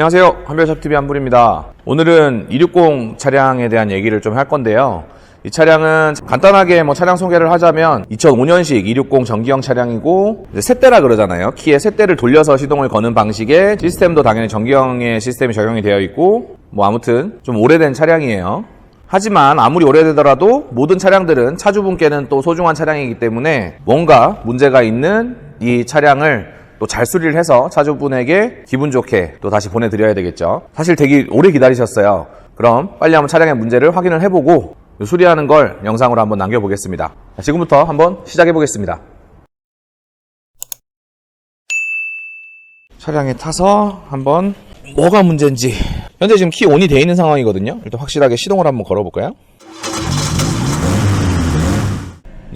안녕하세요. 한별샵TV 한불입니다. 오늘은 260 차량에 대한 얘기를 좀 할 건데요. 이 차량은 간단하게 뭐 차량 소개를 하자면 2005년식 260 전기형 차량이고 셋대라 그러잖아요. 키에 셋대를 돌려서 시동을 거는 방식의 시스템도 당연히 전기형의 시스템이 적용이 되어 있고 뭐 아무튼 좀 오래된 차량이에요. 하지만 아무리 오래되더라도 모든 차량들은 차주분께는 또 소중한 차량이기 때문에 뭔가 문제가 있는 이 차량을 또 잘 수리를 해서 차주분에게 기분 좋게 또 다시 보내드려야 되겠죠. 사실 되게 오래 기다리셨어요. 그럼 빨리 한번 차량의 문제를 확인을 해보고 수리하는 걸 영상으로 한번 남겨보겠습니다. 자, 지금부터 한번 시작해 보겠습니다. 차량에 타서 한번 뭐가 문제인지 현재 지금 키 온이 되어 있는 상황이거든요. 일단 확실하게 시동을 한번 걸어볼까요?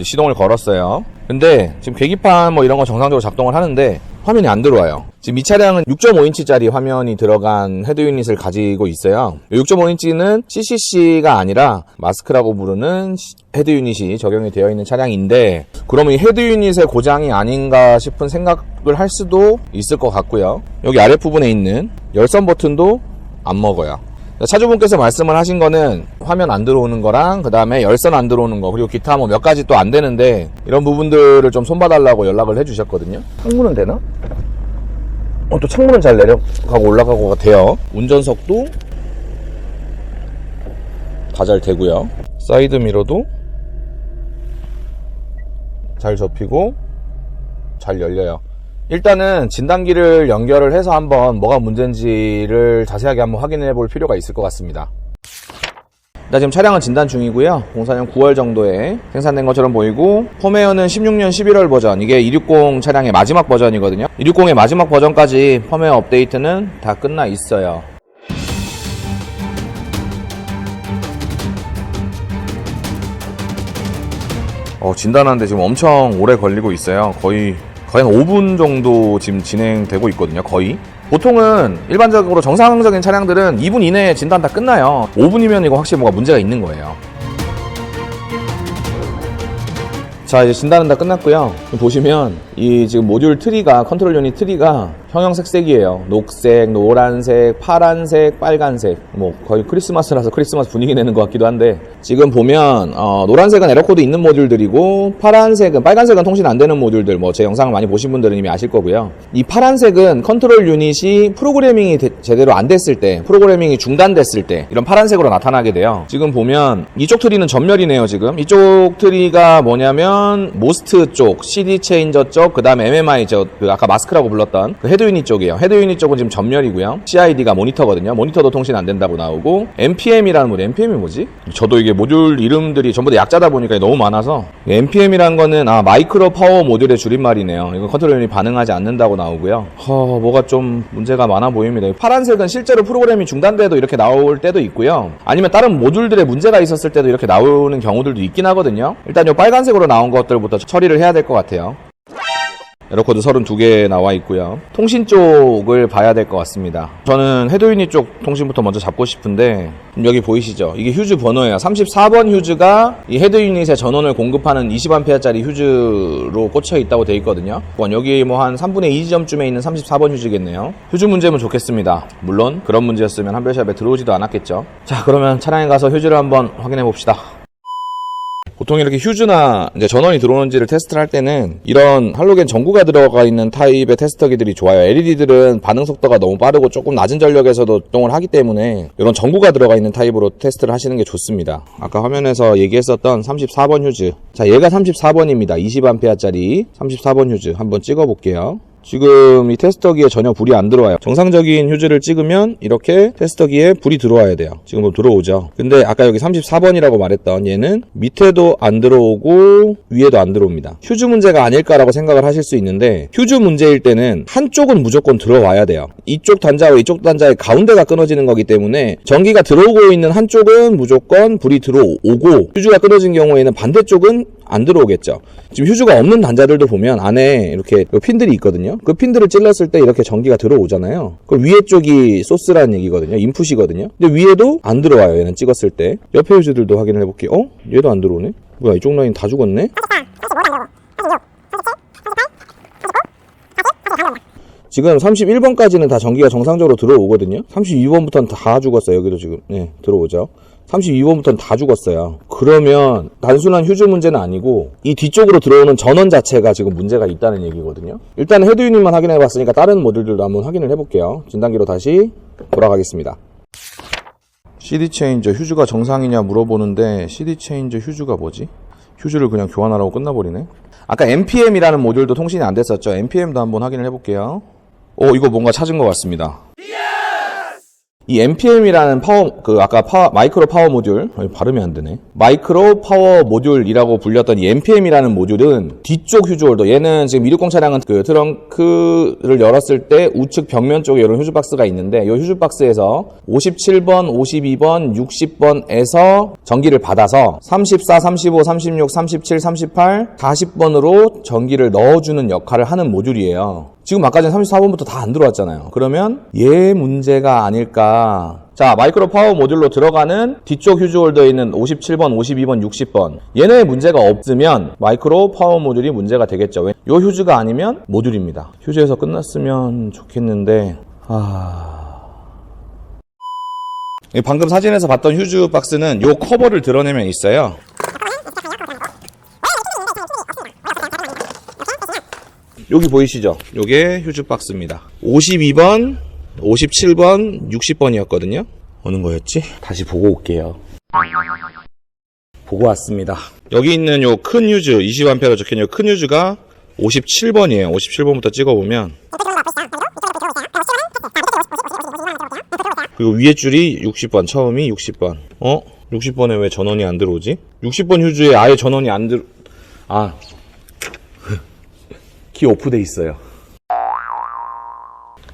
시동을 걸었어요. 근데 지금 계기판 뭐 이런 거 정상적으로 작동을 하는데 화면이 안 들어와요. 지금 이 차량은 6.5인치짜리 화면이 들어간 헤드 유닛을 가지고 있어요. 6.5인치는 CCC가 아니라 마스크라고 부르는 시- 헤드 유닛이 적용이 되어 있는 차량인데 그러면 이 헤드 유닛의 고장이 아닌가 싶은 생각을 할 수도 있을 것 같고요. 여기 아랫부분에 있는 열선 버튼도 안 먹어요. 차주분께서 말씀을 하신 거는 화면 안 들어오는 거랑 그 다음에 열선 안 들어오는 거 그리고 기타 뭐 몇 가지 또 안 되는데 이런 부분들을 좀 손봐달라고 연락을 해주셨거든요. 창문은 되나? 어, 또 창문은 잘 내려가고 올라가고가 돼요. 운전석도 다 잘 되고요. 사이드 미러도 잘 접히고 잘 열려요. 일단은 진단기를 연결을 해서 한번 뭐가 문제인지를 자세하게 한번 확인해 볼 필요가 있을 것 같습니다. 나 지금 차량은 진단 중이고요. 04년 9월 정도에 생산된 것처럼 보이고 펌웨어는 16년 11월 버전 이게 260 차량의 마지막 버전이거든요. 260의 마지막 버전까지 펌웨어 업데이트는 다 끝나 있어요. 어, 진단하는데 지금 엄청 오래 걸리고 있어요. 거의 거의 한 5분 정도 지금 진행되고 있거든요. 거의. 보통은 일반적으로 정상적인 차량들은 2분 이내에 진단 다 끝나요. 5분이면 이거 확실히 뭐가 문제가 있는 거예요. 자 이제 진단은 다 끝났고요 보시면 이 지금 모듈 트리가 컨트롤 유닛 트리가 형형 색색이에요. 녹색, 노란색, 파란색, 빨간색. 뭐 거의 크리스마스라서 크리스마스 분위기 내는 것 같기도 한데 지금 보면 어, 노란색은 에러코드 있는 모듈들이고 파란색은 빨간색은 통신 안 되는 모듈들 뭐 제 영상을 많이 보신 분들은 이미 아실 거고요. 이 파란색은 컨트롤 유닛이 프로그래밍이 되- 제대로 안 됐을 때 프로그래밍이 중단됐을 때 이런 파란색으로 나타나게 돼요. 지금 보면 이쪽 트리는 전멸이네요 지금. 이쪽 트리가 뭐냐면 모스트 쪽 CD 체인저 쪽그 다음에 MMI 저 그 아까 마스크라고 불렀던 그 헤드 유닛 쪽이에요. 헤드 유닛 쪽은 지금 전멸이고요. CID가 모니터거든요. 모니터도 통신 안 된다고 나오고 NPM이라는 모듈 NPM이 뭐지? 저도 이게 모듈 이름들이 전부 다 약자다 보니까 너무 많아서 NPM이라는 거는 아 마이크로 파워 모듈의 줄임말이네요. 이거 컨트롤 유닛 반응하지 않는다고 나오고요. 허 뭐가 좀 문제가 많아 보입니다. 파란색은 실제로 프로그램이 중단돼도 이렇게 나올 때도 있고요. 아니면 다른 모듈들의 문제가 있었을 때도 이렇게 나오는 경우들도 있긴 하거든요. 일단 이 빨간색으로 나온 것들부터 처리를 해야 될 것 같아요 에러코드 32개 나와 있고요. 통신 쪽을 봐야 될 것 같습니다. 저는 헤드 유닛 쪽 통신부터 먼저 잡고 싶은데 여기 보이시죠? 이게 휴즈 번호예요. 34번 휴즈가 이 헤드 유닛에 전원을 공급하는 20A짜리 휴즈로 꽂혀 있다고 돼 있거든요. 여기 뭐 한 3분의 2 지점쯤에 있는 34번 휴즈겠네요. 휴즈 문제면 좋겠습니다. 물론 그런 문제였으면 한별샵에 들어오지도 않았겠죠. 자, 그러면 차량에 가서 휴즈를 한번 확인해 봅시다. 보통 이렇게 휴즈나 이제 전원이 들어오는지를 테스트를 할 때는 이런 할로겐 전구가 들어가 있는 타입의 테스터기들이 좋아요. LED들은 반응 속도가 너무 빠르고 조금 낮은 전력에서도 작동을 하기 때문에 이런 전구가 들어가 있는 타입으로 테스트를 하시는 게 좋습니다. 아까 화면에서 얘기했었던 34번 휴즈. 자, 얘가 34번입니다. 20A짜리 34번 휴즈 한번 찍어 볼게요. 지금 이 테스터기에 전혀 불이 안 들어와요. 정상적인 휴즈를 찍으면 이렇게 테스터기에 불이 들어와야 돼요. 지금 뭐 들어오죠. 근데 아까 여기 34번이라고 말했던 얘는 밑에도 안 들어오고 위에도 안 들어옵니다. 휴즈 문제가 아닐까라고 생각을 하실 수 있는데 휴즈 문제일 때는 한쪽은 무조건 들어와야 돼요. 이쪽 단자와 이쪽 단자의 가운데가 끊어지는 거기 때문에 전기가 들어오고 있는 한쪽은 무조건 불이 들어오고 휴즈가 끊어진 경우에는 반대쪽은 안 들어오겠죠. 지금 휴즈가 없는 단자들도 보면 안에 이렇게 그 핀들이 있거든요. 그 핀들을 찔렀을 때 이렇게 전기가 들어오잖아요. 그 위에 쪽이 소스라는 얘기거든요. 인풋이거든요. 근데 위에도 안 들어와요. 얘는 찍었을 때. 옆에 휴즈들도 확인을 해볼게요. 어? 얘도 안 들어오네? 뭐야 이쪽 라인 다 죽었네? 지금 31번까지는 다 전기가 정상적으로 들어오거든요. 32번부터는 다 죽었어요. 여기도 지금 네, 들어오죠. 32번부터는 다 죽었어요. 그러면 단순한 휴즈 문제는 아니고 이 뒤쪽으로 들어오는 전원 자체가 지금 문제가 있다는 얘기거든요. 일단 헤드 유닛만 확인해 봤으니까 다른 모듈들도 한번 확인을 해볼게요. 진단기로 다시 돌아가겠습니다. CD 체인저 휴즈가 정상이냐 물어보는데 CD 체인저 휴즈가 뭐지? 휴즈를 그냥 교환하라고 끝나버리네. 아까 npm이라는 모듈도 통신이 안 됐었죠. npm도 한번 확인을 해볼게요. 오 이거 뭔가 찾은 것 같습니다. 이 npm이라는 파워 그 아까 파워, 마이크로 파워 모듈 발음이 안 되네. 마이크로 파워 모듈이라고 불렸던 이 npm이라는 모듈은 뒤쪽 휴즈 홀더 얘는 지금 260 차량은 그 트렁크를 열었을 때 우측 벽면 쪽에 이런 휴즈 박스가 있는데 이 휴즈 박스에서 57번 52번 60번에서 전기를 받아서 34 35 36 37 38 40번으로 전기를 넣어주는 역할을 하는 모듈이에요 지금 아까 전 34번부터 다 안 들어왔잖아요. 그러면 얘 문제가 아닐까. 자, 마이크로 파워 모듈로 들어가는 뒤쪽 휴즈 홀더에 있는 57번, 52번, 60번. 얘네의 문제가 없으면 마이크로 파워 모듈이 문제가 되겠죠. 왜? 요 휴즈가 아니면 모듈입니다. 휴즈에서 끝났으면 좋겠는데, 아. 이 방금 사진에서 봤던 휴즈 박스는 요 커버를 드러내면 있어요. 여기 보이시죠? 요게 휴즈 박스입니다. 52번, 57번, 60번이었거든요. 어느 거였지? 다시 보고 올게요. 보고 왔습니다. 여기 있는 요 큰 휴즈, 20A로 적혀있는 요큰 휴즈가 57번이에요. 57번부터 찍어보면. 그리고 위에 줄이 60번, 처음이 60번. 어? 60번에 왜 전원이 안 들어오지? 60번 휴즈에 아예 전원이 안 들, 아, 키 오프돼 있어요.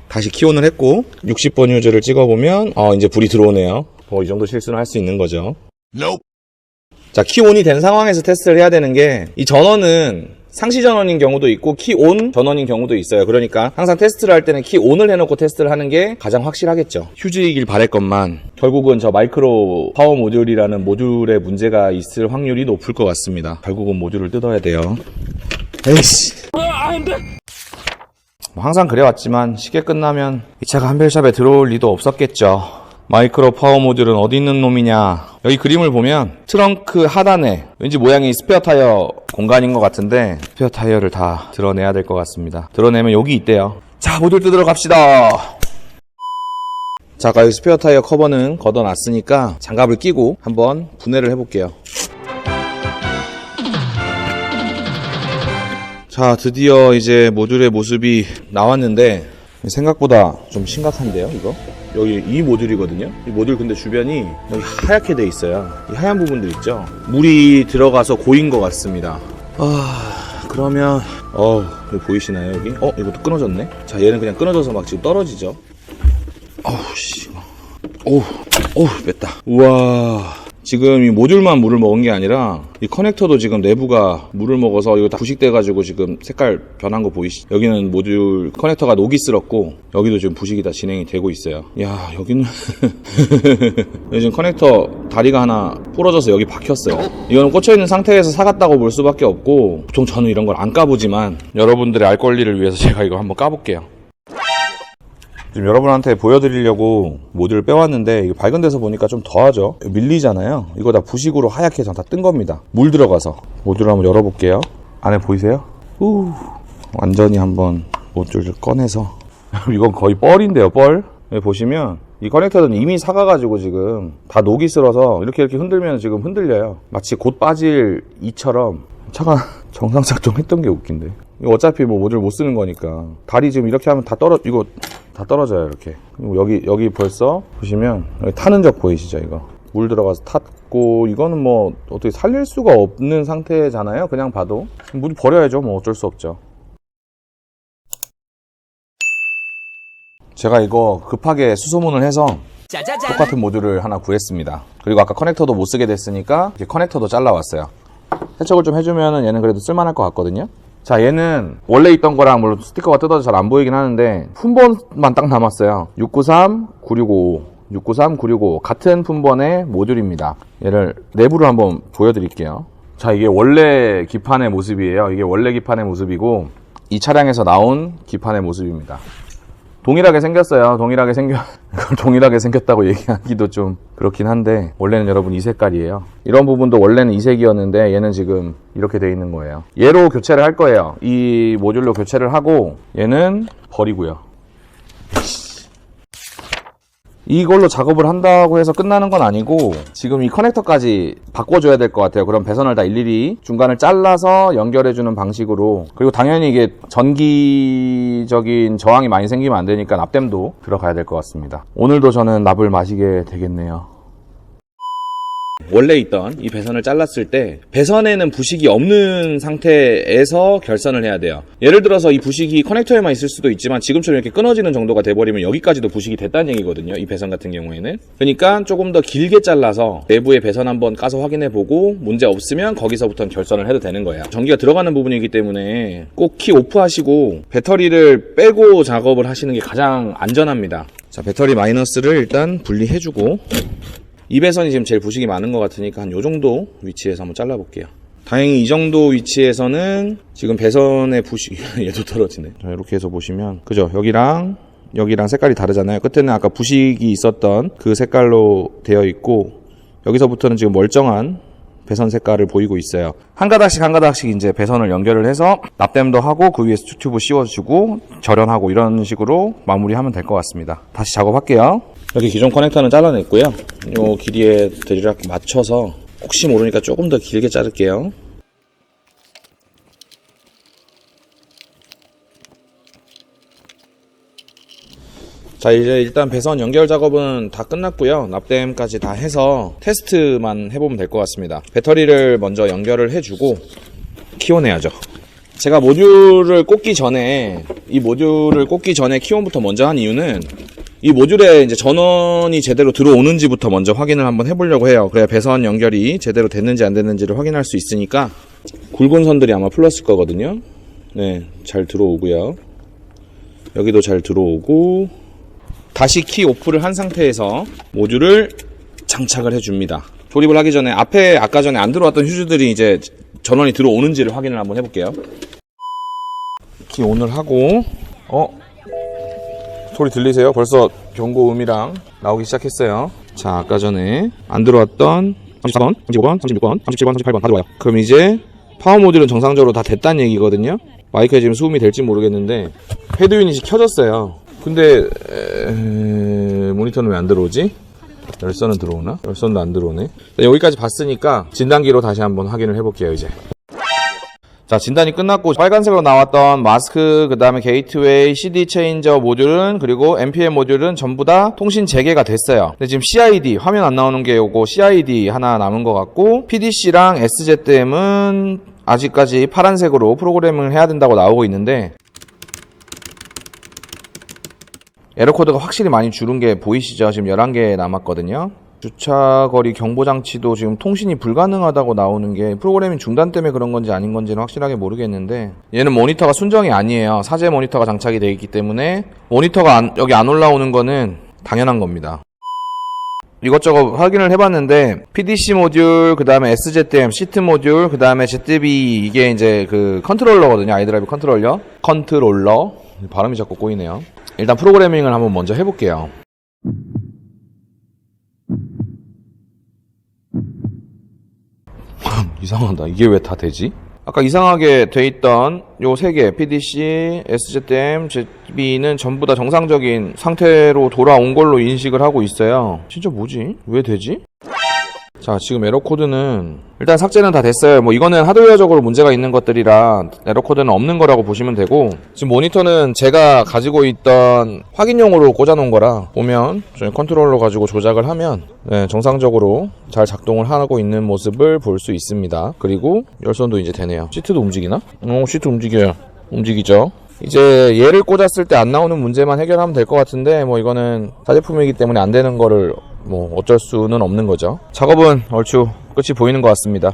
다시 키온을 했고 60번 휴즈를 찍어보면 어 이제 불이 들어오네요. 어, 이 정도 실수는 할 수 있는 거죠. 자 키온이 된 상황에서 테스트를 해야 되는 게 이 전원은 상시 전원인 경우도 있고 키온 전원인 경우도 있어요. 그러니까 항상 테스트를 할 때는 키온을 해놓고 테스트를 하는 게 가장 확실하겠죠. 휴즈이길 바랬건만 결국은 저 마이크로 파워 모듈이라는 모듈에 문제가 있을 확률이 높을 것 같습니다. 결국은 모듈을 뜯어야 돼요. 에이씨. 뭐 항상 그래왔지만 시계 끝나면 이 차가 한별샵에 들어올 리도 없었겠죠. 마이크로 파워 모듈은 어디 있는 놈이냐. 여기 그림을 보면 트렁크 하단에 왠지 모양이 스페어 타이어 공간인 것 같은데 스페어 타이어를 다 드러내야 될 것 같습니다. 드러내면 여기 있대요. 자, 모듈 뜯으러 갑시다. 자, 아까 스페어 타이어 커버는 걷어놨으니까 장갑을 끼고 한번 분해를 해볼게요. 자, 드디어 이제 모듈의 모습이 나왔는데 생각보다 좀 심각한데요, 이거? 여기 이 모듈이거든요. 이 모듈 근데 주변이 여기 하얗게 돼 있어요. 이 하얀 부분들 있죠? 물이 들어가서 고인 것 같습니다. 아, 그러면 어, 여기 보이시나요, 여기? 어, 이것도 끊어졌네. 자, 얘는 그냥 끊어져서 막 지금 떨어지죠. 어우, 씨. 오우, 오우, 뺐다. 우와. 지금 이 모듈만 물을 먹은 게 아니라 이 커넥터도 지금 내부가 물을 먹어서 이거 다 부식돼가지고 지금 색깔 변한 거 보이시? 여기는 모듈 커넥터가 녹이 쓸었고 여기도 지금 부식이 다 진행이 되고 있어요. 야 여기는 여기 지금 커넥터 다리가 하나 부러져서 여기 박혔어요. 이거는 꽂혀 있는 상태에서 사갔다고 볼 수밖에 없고 보통 저는 이런 걸 안 까보지만 여러분들의 알 권리를 위해서 제가 이거 한번 까볼게요. 지금 여러분한테 보여드리려고 모듈을 빼왔는데 이게 데서 보니까 좀 더하죠? 밀리잖아요. 이거 다 부식으로 하얗게 다뜬 겁니다. 물 들어가서. 모듈을 한번 열어볼게요. 안에 보이세요? 우 완전히 한번 모듈을 꺼내서. 이건 거의 뻘인데요 뻘? 여기 보시면 이 커넥터는 이미 사가가지고 지금 다 녹이 쓸어서 이렇게 이렇게 흔들면 지금 흔들려요. 마치 곧 빠질 이처럼 차가 정상 작동했던 게 웃긴데. 어차피 뭐 모듈 못 쓰는 거니까. 다리 지금 이렇게 하면 다 떨어 이거 다 떨어져요 이렇게. 그리고 여기 여기 벌써 보시면 여기 타는 적 보이시죠 이거? 물 들어가서 탔고 이거는 뭐 어떻게 살릴 수가 없는 상태잖아요 그냥 봐도. 물 버려야죠 뭐 어쩔 수 없죠. 제가 이거 급하게 수소문을 해서 똑같은 모듈을 하나 구했습니다. 그리고 아까 커넥터도 못 쓰게 됐으니까 커넥터도 잘라왔어요 세척을 좀 해주면은 얘는 그래도 쓸만할 것 같거든요. 자 얘는 원래 있던 거랑 물론 스티커가 뜯어서 잘안 보이긴 하는데 품번만 딱 남았어요. 693 9655 693 965 같은 품번의 모듈입니다. 얘를 내부를 한번 보여드릴게요. 자 이게 원래 기판의 모습이에요. 이게 원래 기판의 모습이고 이 차량에서 나온 기판의 모습입니다 동일하게 생겼어요. 동일하게 생겨 그걸 동일하게 생겼다고 얘기하기도 좀 그렇긴 한데 원래는 여러분 이 색깔이에요. 이런 부분도 원래는 이 색이었는데 얘는 지금 이렇게 돼 있는 거예요. 얘로 교체를 할 거예요. 이 모듈로 교체를 하고 얘는 버리고요. 이걸로 작업을 한다고 해서 끝나는 건 아니고 지금 이 커넥터까지 바꿔줘야 될 것 같아요. 그럼 배선을 다 일일이 중간을 잘라서 연결해주는 방식으로 그리고 당연히 이게 전기적인 저항이 많이 생기면 안 되니까 납땜도 들어가야 될 것 같습니다. 오늘도 저는 납을 마시게 되겠네요. 원래 있던 이 배선을 잘랐을 때 배선에는 부식이 없는 상태에서 결선을 해야 돼요. 예를 들어서 이 부식이 커넥터에만 있을 수도 있지만 지금처럼 이렇게 끊어지는 정도가 돼버리면 여기까지도 부식이 됐다는 얘기거든요. 이 배선 같은 경우에는. 그러니까 조금 더 길게 잘라서 내부의 배선 한번 까서 확인해보고 문제 없으면 거기서부터는 결선을 해도 되는 거예요. 전기가 들어가는 부분이기 때문에 꼭 키 오프하시고 배터리를 빼고 작업을 하시는 게 가장 안전합니다. 자, 배터리 마이너스를 일단 분리해주고 이 배선이 지금 제일 부식이 많은 것 같으니까 한 요 정도 위치에서 한번 잘라볼게요. 다행히 이 정도 위치에서는 지금 배선의 부식, 얘도 떨어지네. 자, 이렇게 해서 보시면, 그죠? 여기랑, 여기랑 색깔이 다르잖아요. 끝에는 아까 부식이 있었던 그 색깔로 되어 있고, 여기서부터는 지금 멀쩡한 배선 색깔을 보이고 있어요. 한 가닥씩 한 가닥씩 이제 배선을 연결을 해서 납땜도 하고 그 위에 수튜브 씌워주고 절연하고 이런 식으로 마무리하면 될 것 같습니다. 다시 작업할게요. 여기 기존 커넥터는 잘라냈고요. 요 길이에 대략 맞춰서 혹시 모르니까 조금 더 길게 자를게요. 자 이제 일단 배선 연결 작업은 다 끝났고요. 납땜까지 다 해서 테스트만 해보면 될 것 같습니다. 배터리를 먼저 연결을 해주고 키워내야죠. 제가 모듈을 꽂기 전에 이 모듈을 꽂기 전에 키온부터 먼저 한 이유는 이 모듈에 이제 전원이 제대로 들어오는지부터 먼저 확인을 한번 해보려고 해요. 그래야 배선 연결이 제대로 됐는지 안 됐는지를 확인할 수 있으니까 굵은 선들이 아마 풀렸을 거거든요. 네잘 들어오고요. 여기도 잘 들어오고 다시 키 오프를 한 상태에서 모듈을 장착을 해줍니다. 조립을 하기 전에 앞에 아까 전에 안 들어왔던 휴즈들이 이제 전원이 들어오는지를 확인을 한번 해볼게요. 키 온을 하고 어 소리 들리세요? 벌써 경고음이랑 나오기 시작했어요. 자 아까 전에 안 들어왔던 34번, 35번, 36번, 37번, 38번 다 들어와요. 그럼 이제 파워 모듈은 정상적으로 다 됐다는 얘기거든요. 마이크에 지금 수음이 될지 모르겠는데 헤드 유닛이 켜졌어요. 근데 에... 모니터는 왜 안 들어오지? 열선은 들어오나? 열선도 안 들어오네. 자, 여기까지 봤으니까 진단기로 다시 한번 확인을 해볼게요 이제. 자 진단이 끝났고 빨간색으로 나왔던 마스크 그 다음에 게이트웨이 CD 체인저 모듈은 그리고 NPM 모듈은 전부 다 통신 재개가 됐어요 근데 지금 CID 화면 안 나오는 게 요거 CID 하나 남은 것 같고 PDC랑 SZM은 아직까지 파란색으로 프로그래밍을 해야 된다고 나오고 있는데 에러 코드가 확실히 많이 줄은 게 보이시죠? 지금 11개 남았거든요. 주차 거리 경보 장치도 지금 통신이 불가능하다고 나오는 게 프로그래밍 중단 때문에 그런 건지 아닌 건지는 확실하게 모르겠는데 얘는 모니터가 순정이 아니에요. 사제 모니터가 장착이 되어 있기 때문에 모니터가 안- 여기 안 올라오는 거는 당연한 겁니다. 이것저것 확인을 해봤는데 PDC 모듈, 그 다음에 SZM, 시트 모듈, 그 다음에 ZB 이게 이제 그 컨트롤러거든요. 아이드라이브 컨트롤러, 컨트롤러 발음이 자꾸 꼬이네요. 일단 프로그래밍을 한번 먼저 해볼게요. 이상하다. 이게 왜 다 되지? 아까 이상하게 돼 있던 요 세 개, PDC, SZM, ZB는 전부 다 정상적인 상태로 돌아온 걸로 인식을 하고 있어요. 진짜 뭐지? 왜 되지? 자, 지금 에러 코드는 일단 삭제는 다 됐어요. 뭐 이거는 하드웨어적으로 문제가 있는 것들이라 에러 코드는 없는 거라고 보시면 되고 지금 모니터는 제가 가지고 있던 확인용으로 꽂아 놓은 거라 보면 저희 컨트롤러 가지고 조작을 하면 네, 정상적으로 잘 작동을 하고 있는 모습을 볼 수 있습니다. 그리고 열선도 이제 되네요. 시트도 움직이나? 어, 시트 움직여요. 움직이죠. 이제 얘를 꽂았을 때 안 나오는 문제만 해결하면 될 것 같은데 뭐 이거는 사제품이기 때문에 안 되는 거를 뭐 어쩔 수는 없는 거죠. 작업은 얼추 끝이 보이는 것 같습니다.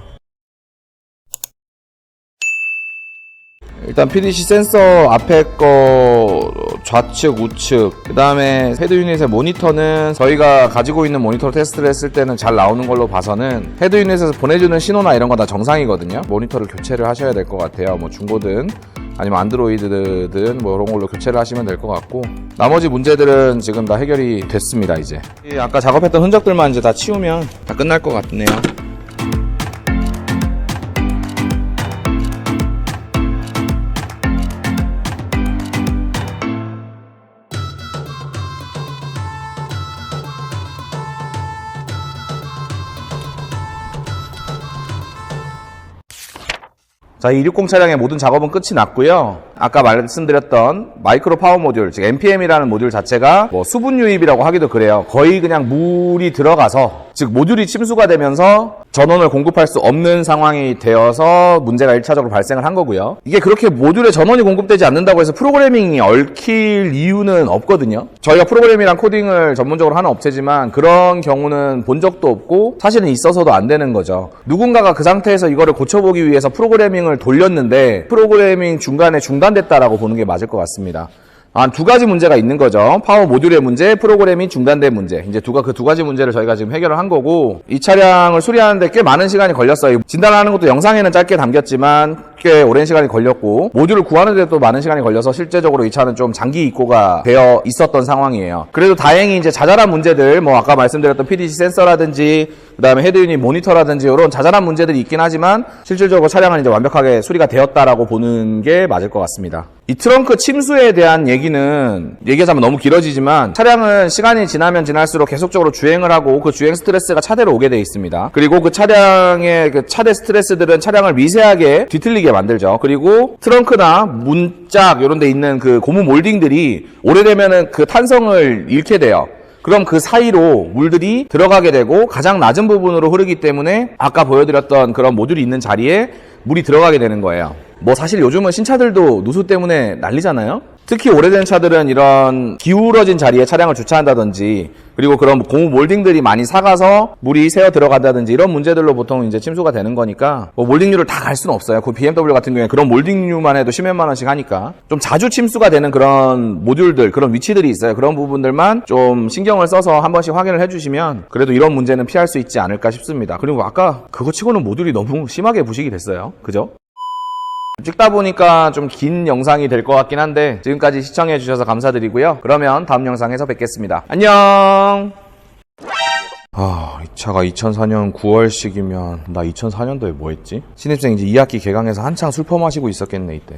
일단 PDC 센서 앞에 거 좌측, 우측, 그 다음에 헤드 유닛의 모니터는 저희가 가지고 있는 모니터 테스트를 했을 때는 잘 나오는 걸로 봐서는 헤드 유닛에서 보내주는 신호나 이런 거 다 정상이거든요. 모니터를 교체를 하셔야 될 것 같아요. 뭐 중고든 아니면 안드로이드든 뭐 이런 걸로 교체를 하시면 될 것 같고 나머지 문제들은 지금 다 해결이 됐습니다 이제. 이 아까 작업했던 흔적들만 이제 다 치우면 다 끝날 것 같네요 자, 260 차량의 모든 작업은 끝이 났고요. 아까 말씀드렸던 마이크로 파워 모듈, 즉 NPM이라는 모듈 자체가 뭐 수분 유입이라고 하기도 그래요. 거의 그냥 물이 들어가서 즉 모듈이 침수가 되면서 전원을 공급할 수 없는 상황이 되어서 문제가 1차적으로 발생을 한 거고요. 이게 그렇게 모듈에 전원이 공급되지 않는다고 해서 프로그래밍이 얽힐 이유는 없거든요. 저희가 프로그래밍이랑 코딩을 전문적으로 하는 업체지만 그런 경우는 본 적도 없고 사실은 있어서도 안 되는 거죠. 누군가가 그 상태에서 이거를 고쳐보기 위해서 프로그래밍을 돌렸는데 프로그래밍 중간에 중단됐다라고 보는 게 맞을 것 같습니다. 한두 가지 문제가 있는 거죠. 파워 모듈의 문제, 프로그램이 중단된 문제. 이제 두가 그 두 가지 문제를 저희가 지금 해결을 한 거고 이 차량을 수리하는데 꽤 많은 시간이 걸렸어요. 진단하는 것도 영상에는 짧게 담겼지만 꽤 오랜 시간이 걸렸고 모듈을 구하는데 도 많은 시간이 걸려서 실제적으로 이 차는 좀 장기 입고가 되어 있었던 상황이에요. 그래도 다행히 이제 자잘한 문제들 뭐 아까 말씀드렸던 PDC 센서라든지 그다음에 헤드 유닛 모니터라든지 이런 자잘한 문제들이 있긴 하지만 실질적으로 차량은 이제 완벽하게 수리가 되었다라고 보는 게 맞을 것 같습니다. 이 트렁크 침수에 대한 얘기는 얘기하자면 너무 길어지지만 차량은 시간이 지나면 지날수록 계속적으로 주행을 하고 그 주행 스트레스가 차대로 오게 돼 있습니다. 그리고 그 차량의 그 차대 스트레스들은 차량을 미세하게 뒤틀리게 만들죠. 그리고 트렁크나 문짝 이런 데 있는 그 고무 몰딩들이 오래되면은 그 탄성을 잃게 돼요. 그럼 그 사이로 물들이 들어가게 되고 가장 낮은 부분으로 흐르기 때문에 아까 보여드렸던 그런 모듈이 있는 자리에 물이 들어가게 되는 거예요. 뭐 사실 요즘은 신차들도 누수 때문에 난리잖아요. 특히 오래된 차들은 이런 기울어진 자리에 차량을 주차한다든지 그리고 그런 고무 몰딩들이 많이 사가서 물이 새어 들어간다든지 이런 문제들로 보통 이제 침수가 되는 거니까 뭐 몰딩률을 다갈 수는 없어요. 그 BMW 같은 경우에 그런 몰딩률만 해도 10몇만 원씩 하니까 좀 자주 침수가 되는 그런 모듈들 그런 위치들이 있어요. 그런 부분들만 좀 신경을 써서 한 번씩 확인을 해주시면 그래도 이런 문제는 피할 수 있지 않을까 싶습니다. 그리고 아까 그거 치고는 모듈이 너무 심하게 부식이 됐어요. 그죠? 찍다 보니까 좀 긴 영상이 될 것 같긴 한데 지금까지 시청해 주셔서 감사드리고요. 그러면 다음 영상에서 뵙겠습니다. 안녕. 아, 이 차가 2004년 9월식이면 나 2004년도에 뭐 했지? 신입생 이제 2학기 개강해서 한창 술 퍼마시고 있었겠네 이때.